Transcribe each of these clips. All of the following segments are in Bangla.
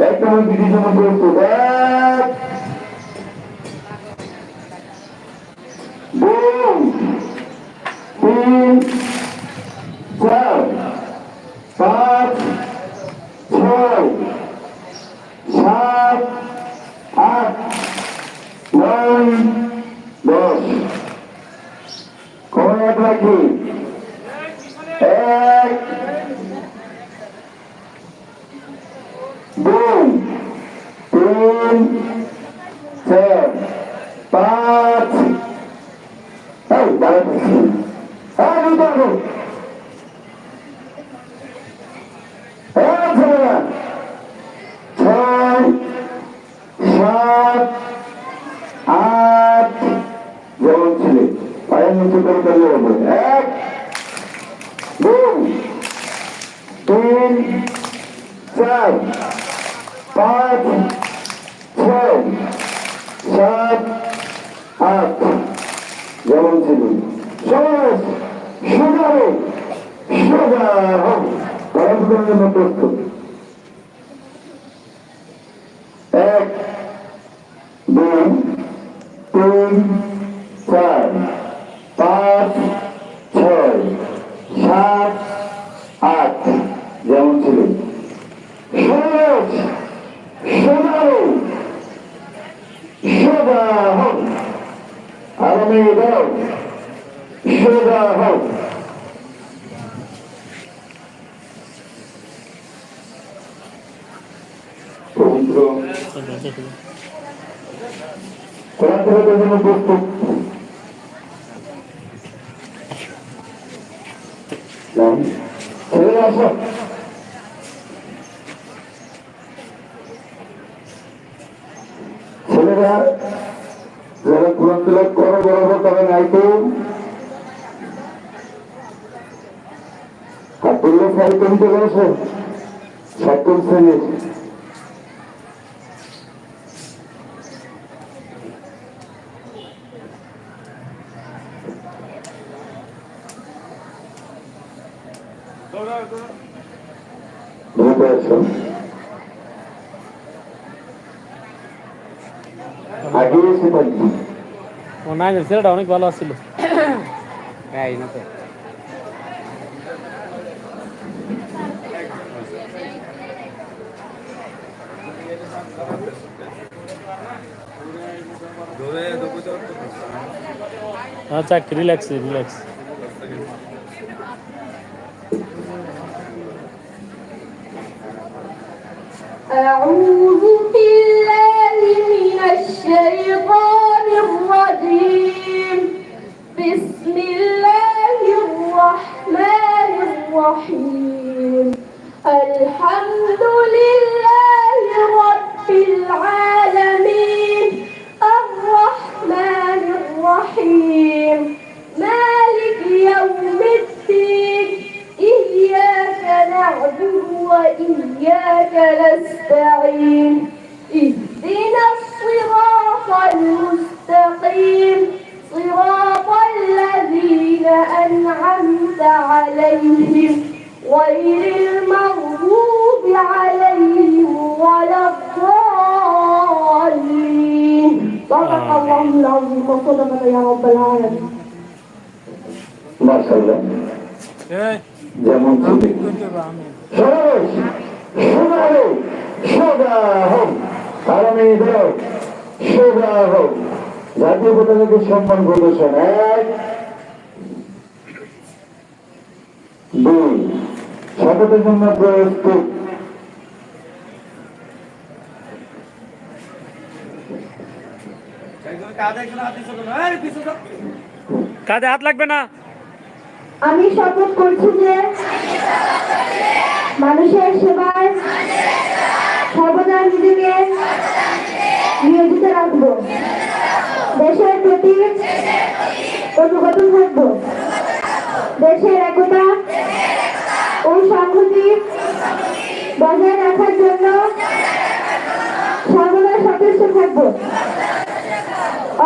এক নম্বর দিদির জন্য প্রস্তুত এক দুই তিন, চার, পাঁচ, ছয়, সাত, আট, নয়, দশ। এক রাখি এক তিন চার পাঁচ হ্যাঁ ছয় সাত আট যেমন ছেলে পায়ের নিচে এক তিন চার পাঁচ ছয় সাত আট যেমন ছিল। সমাজ সুগার হোক পড়াশোনার জন্য প্রস্তুত। এক দুই তিন চার পাঁচ ছয় সাত আট যেমন ছিল সমাজ সোজা হোক সোজা হোক আরামে দাও সোজা পবিত্র কোরআন থেকে জন্য প্রস্তুত আসো ছেলেরা, যারা কোরআন তিলাপ করো, বরাবর তারা নাই তো চলে আসো সপ্তম শ্রেণির ও নাই ছেলেটা অনেক ভালো আসছিল এই না আচ্ছা রিল্যাক্স রিল্যাক্স أعوذ بالله من الشيطان وإياك نستعين. اهدنا الصراط المستقيم. صراط الذين أنعمت عليهم. غير المغضوب عليهم ولا الضالين. صدق الله العظيم. وصدقك يا رب العالمين. ما شاء الله. إيه. সরস সোজা হোক সোজা হোক আরামে দাও সোজা হোক জাতীয় পতাকাকে সম্মান প্রদর্শন এক দুই শপথের জন্য প্রস্তুত কাঁধে হাত লাগবে না। আমি শপথ করছি যে মানুষের সেবায় সর্বদা নিজেকে নিয়োজিত রাখব। দেশের প্রতি অনুগত থাকব। দেশের একতা ও সংহতি বজায় রাখার জন্য সর্বদা সচেষ্ট থাকব।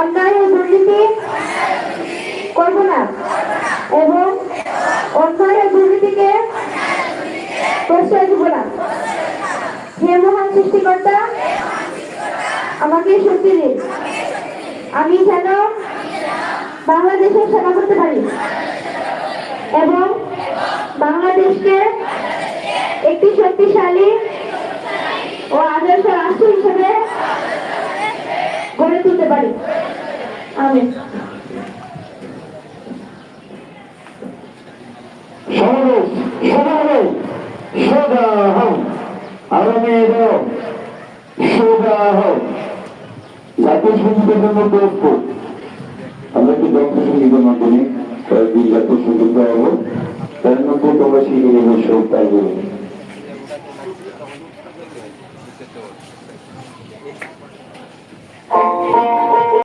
অন্যায় ও দুর্নীতি করব না। এবং অন্যায় ও দুর্নীতিকে প্রশ্রয় দেব সৃষ্টিকর্তা, আমাকে শক্তি দিন। আমি যেন বাংলাদেশের সেবা করতে পারি এবং বাংলাদেশকে একটি শক্তিশালী ও আদর্শ রাষ্ট্র হিসেবে গড়ে তুলতে পারি। আমি সমাবেশ সমাবেশ সোজা হও সোজা হও জাতীয় সঙ্গীতের জন্য প্রস্তুত। আমরা একটি জাতীয় সঙ্গীতের মাধ্যমে কয়েকটি জাতীয় সংগীত গাওয়াবো তার মধ্যে তোমরা শিখে নেবে তাই বলুন